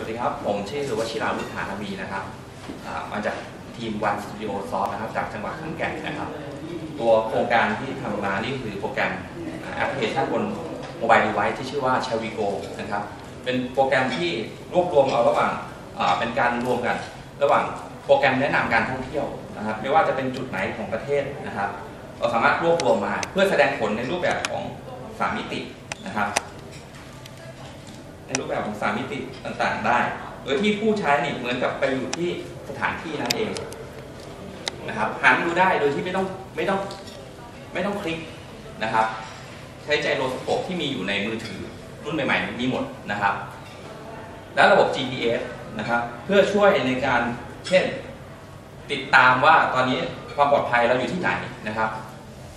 สวัสดีครับ ผมชื่อวชิราวุฒานาวีนะครับมาจากทีมวันสตูดิโอซอฟนะครับจากจังหวัดขอนแก่นนะครับ ตัวโครงการที่ทำมานี่คือโปรแกรมแอปพลิเคชันบนโมบายดีไวซ์ที่ชื่อว่า c h a v i g o นะครับ เป็นโปรแกรมที่รวบรวมเอาระหว่างเป็นการรวมกัน ระหว่างโปรแกรมแนะนำการท่องเที่ยวนะครับ ไม่ว่าจะเป็นจุดไหนของประเทศนะครับ เราสามารถรวบรวมมาเพื่อแสดงผลในรูปแบบของสามมิตินะครับ ในรูปแบบของสามมิติต่างๆ ได้ โดยที่ผู้ใช้นี่เหมือนกับไปอยู่ที่สถานที่นั้นเองนะครับหันดูได้โดยที่ไม่ต้องไม่ต้องไม่ต้องคลิกนะครับ ใช้ใจโรสโคปที่มีอยู่ในมือถือรุ่นใหม่ๆมีหมดนะครับ และระบบ GPS นะครับ เพื่อช่วยในการเช่นติดตามว่าตอนนี้ความปลอดภัยเราอยู่ที่ไหนนะครับ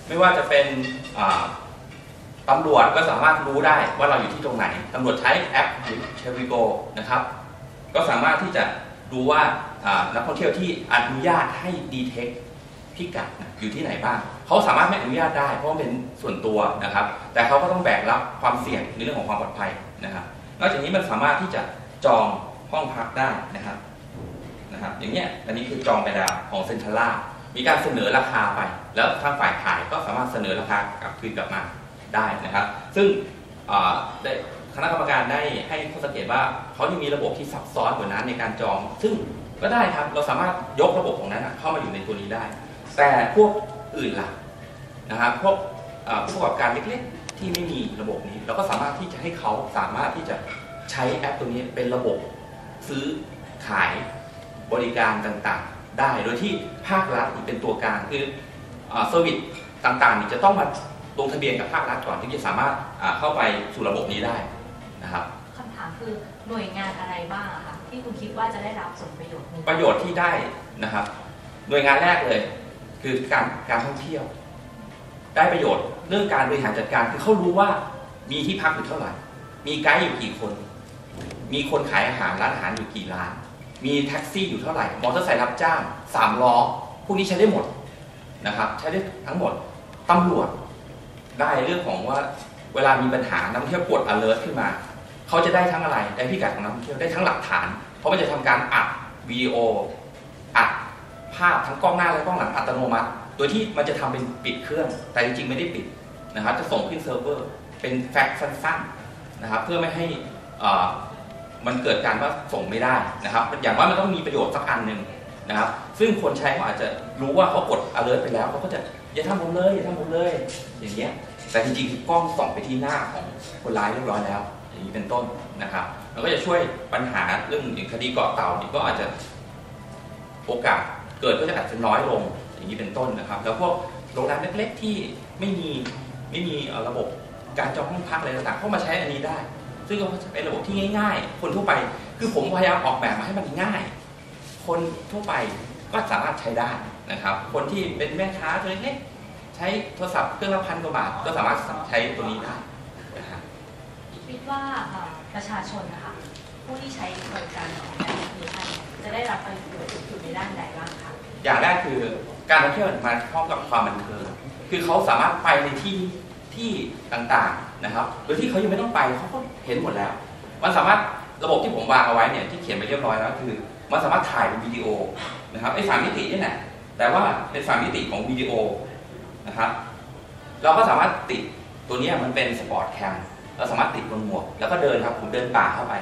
ไม่ว่าจะเป็นอ่า ตำรวจก็สามารถรู้ได้ว่าเราอยู่ที่ตรงไหนตำรวจใช้แอปเชวิโกนะครับ ก็สามารถที่จะดูว่านักท่องเที่ยวที่อนุญาตให้ดีเทคพิกัดอยู่ที่ไหนบ้างเขาสามารถไม่อนุญาตได้เพราะเป็นส่วนตัวนะครับ แต่เขาก็ต้องแบกรับความเสี่ยงในเรื่องของความปลอดภัยนะครับ นอกจากนี้มันสามารถที่จะจองห้องพักได้นะครับนะครับอย่างเงี้ยอันนี้คือจองไปแล้วของเซ็นทรัลล่ามีการเสนอราคาไป แล้วทางฝ่ายขายก็สามารถเสนอราคากลับคืนกลับมา ได้นะครับ ซึ่งคณะกรรมการได้ให้ข้อสังเกตว่าเขายังมีระบบที่ซับซ้อนกว่านั้นในการจอง ซึ่งก็ได้ครับเราสามารถยกระบบของนั้นเข้ามาอยู่ในตัวนี้ได้ แต่พวกอื่นล่ะนะครับพวกผู้ประกอบการเล็กๆ ที่ไม่มีระบบนี้ เราก็สามารถที่จะให้เขาสามารถที่จะใช้แอปตัวนี้เป็นระบบซื้อขายบริการต่างๆ ได้โดยที่ภาครัฐเป็นตัวกลางคือเซอร์วิสต่างๆจะต้องมา ลงทะเบียนกับภาครัฐก่อนที่จะสามารถอ่าเข้าไปสู่ระบบนี้ได้นะครับคำถามคือหน่วยงานอะไรบ้างอะคะที่คุณคิดว่าจะได้รับผลประโยชน์นี้ประโยชน์ที่ได้นะครับ หน่วยงานแรกเลย คือการการท่องเที่ยว ได้ประโยชน์เรื่องการบริหารจัดการคือเขารู้ว่ามีที่พักอยู่เท่าไหร่ มีไกด์อยู่กี่คน มีคนขายอาหารร้านอาหารอยู่กี่ร้าน มีแท็กซี่อยู่เท่าไหร่ มอเตอร์ไซค์รับจ้างสามล้อ พวกนี้ใช้ได้หมดนะครับ ใช้ได้ทั้งหมด ตำรวจ ได้เรื่องของว่าเวลามีปัญหานักท่องเที่ยวกด alert ขึ้นมา เขาจะได้ทั้งอะไร ได้พิกัดของนักท่องเที่ยวได้ทั้งหลักฐาน เพราะมันจะทำการอัดวิดีโออัดภาพทั้งกล้องหน้าและกล้องหลังอัตโนมัติ โดยที่มันจะทำเป็นปิดเครื่อง แต่จริงๆไม่ได้ปิดนะครับ จะส่งขึ้นเซิร์ฟเวอร์เป็นแฟกซ์สั้นๆนะครับ เพื่อไม่ให้อ่อมันเกิดการว่าส่งไม่ได้นะครับ อย่างว่ามันต้องมีประโยชน์สักอันหนึ่งนะครับ ซึ่งคนใช้เขาอาจจะรู้ว่าเขากด alert ไปแล้วเขาก็จะ อย่าทำผมเลยอย่าทำผมเลย อย่างเงี้ยแต่จริงๆคือกล้องส่องไปที่หน้าของคนร้ายเรียบร้อยแล้ว อย่างนี้เป็นต้นนะครับแล้วก็จะช่วยปัญหาเรื่องอย่างคดีเกาะเต่านี่ก็อาจจะโอกาสเกิดก็จะอาจจะน้อยลงอย่างนี้เป็นต้นนะครับ แล้วพวกโรงแรมเล็กๆที่ไม่มีไม่มีระบบการจองห้องพักอะไรต่างๆเข้ามาใช้อันนี้ได้ ซึ่งก็จะเป็นระบบที่ง่าย ๆ คนทั่วไป คือผมพยายามออกแบบมาให้มันง่าย คนทั่วไปก็สามารถใช้ได้นะครับ คนที่เป็นแม่ค้าตัวเล็กๆใช้โทรศัพท์เครื่องละพันกว่าบาทก็สามารถใช้ตัวนี้ได้นะครับคิดว่าเอ่อประชาชนนะคะผู้ที่ใช้บริการของแอปพลิเคชันจะได้รับประโยชน์สูงสุดในด้านใดบ้างคะอย่างแรกคือการท่องเที่ยวมาพร้อมกับความบันเทิงคือเขาสามารถไปในที่ที่ต่างๆนะครับโดยที่เขายังไม่ต้องไปเขาก็เห็นหมดแล้ว มันสามารถระบบที่ผมวางเอาไว้เนี่ยที่เขียนไปเรียบร้อยแล้วคือ มันสามารถถ่ายเป็นวิดีโอนะครับไอ้สามมิตินี่แหละแต่ว่าเป็นสามมิติของวิดีโอนะครับเราก็สามารถติดตัวนี้มันเป็นสปอร์ตแคมเราสามารถติดบนหมวกแล้วก็เดินครับผมเดินป่าเข้าไป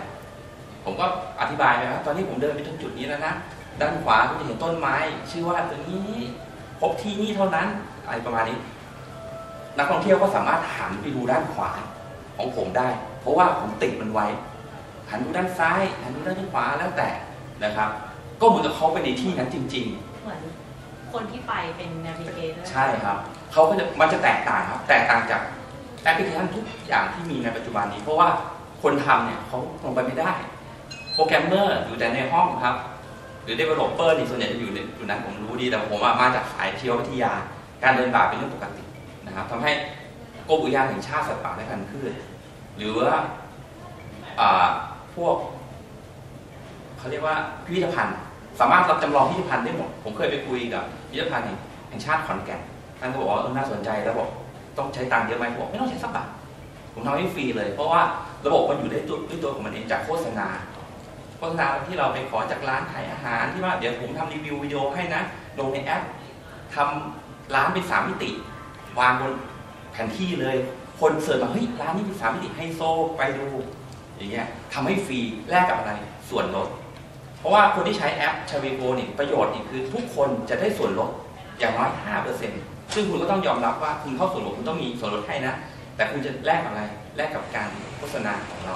ผมก็อธิบายไปว่าตอนนี้ผมเดินไปถึงจุดนี้แล้วนะด้านขวาก็จะเห็นต้นไม้ ชื่อว่าตัวนี้พบที่นี่เท่านั้นอะไรประมาณนี้ นักท่องเที่ยวก็สามารถหันไปดูด้านขวาของผมได้ เพราะว่าผมติดมันไว้หันดูด้านซ้ายหันดูด้านขวาแล้วแต่ นะครับ ก็เหมือนกับเขาไปในที่นั้นจริงๆเหมือนคนที่ไปเป็นนาวิเกเตอร์ใช่ครับเขาก็จะมันจะแตกต่างครับ แตกต่างจากแอปพลิเคชันทุกอย่างที่มีในปัจจุบันนี้ เพราะว่าคนทำเนี่ยเขาลงไปไม่ได้ โปรแกรมเมอร์อยู่แต่ในห้องครับ หรือ developer นี่ส่วนใหญ่จะอยู่ในอยู่นั้นผมรู้ดี แต่ผมอะมาจากสายชีววิทยา การเดินป่าเป็นเรื่องปกตินะครับทำให้กรมอุทยานแห่งชาติสัตว์ป่าและพันธุ์พืชหรือว่าอ่าพวก เขาเรียกว่าพิพิธภัณฑ์ สามารถรับจำลองพิพิธภัณฑ์ได้หมด ผมเคยไปคุยกับพิพิธภัณฑ์แห่งชาติขอนแก่น ท่านก็บอกว่าเออน่าสนใจแล้วบอกต้องใช้ตังค์เยอะไหมผมบอกไม่ต้องใช้สักบาท ผมทำให้ฟรีเลย เพราะว่าระบบมันอยู่ได้ตัวด้วยตัวของมันเองจากโฆษณา โฆษณาที่เราไปขอจากร้านขายอาหารที่ว่าเดี๋ยวผมทำรีวิววิดีโอให้นะ ลงในแอปทำร้านเป็นสามมิติ วางบนแผนที่เลย คนเสิร์ชมาเฮ้ยร้านนี้เป็นสามมิติไฮโซไปดูอย่างเงี้ยทำให้ฟรีแลกกับอะไรส่วนลด เพราะว่าคนที่ใช้แอปชาวีโกนี่ประโยชน์นี่คือทุกคนจะได้ส่วนลดอย่างน้อย5%ซึ่งคุณก็ต้องยอมรับว่าคุณเข้าส่วนลดคุณต้องมีส่วนลดให้นะ แต่คุณจะแลกอะไรแลกกับการโฆษณาของเรา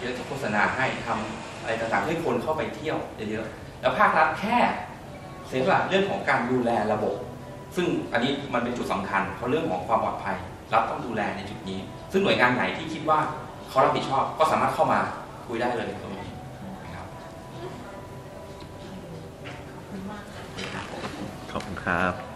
เยอะโฆษณาให้ทำอะไรต่างๆให้คนเข้าไปเที่ยวเยอะๆแล้วภาครัฐแค่เสียสละเรื่องของการดูแลระบบ ซึ่งอันนี้มันเป็นจุดสำคัญเพราะเรื่องของความปลอดภัยรัฐต้องดูแลในจุดนี้ ซึ่งหน่วยงานไหนที่คิดว่าเขารับผิดชอบก็สามารถเข้ามาคุยได้เลยตรงนี้นะครับ ขอบคุณมากค่ะ ขอบคุณ ครับ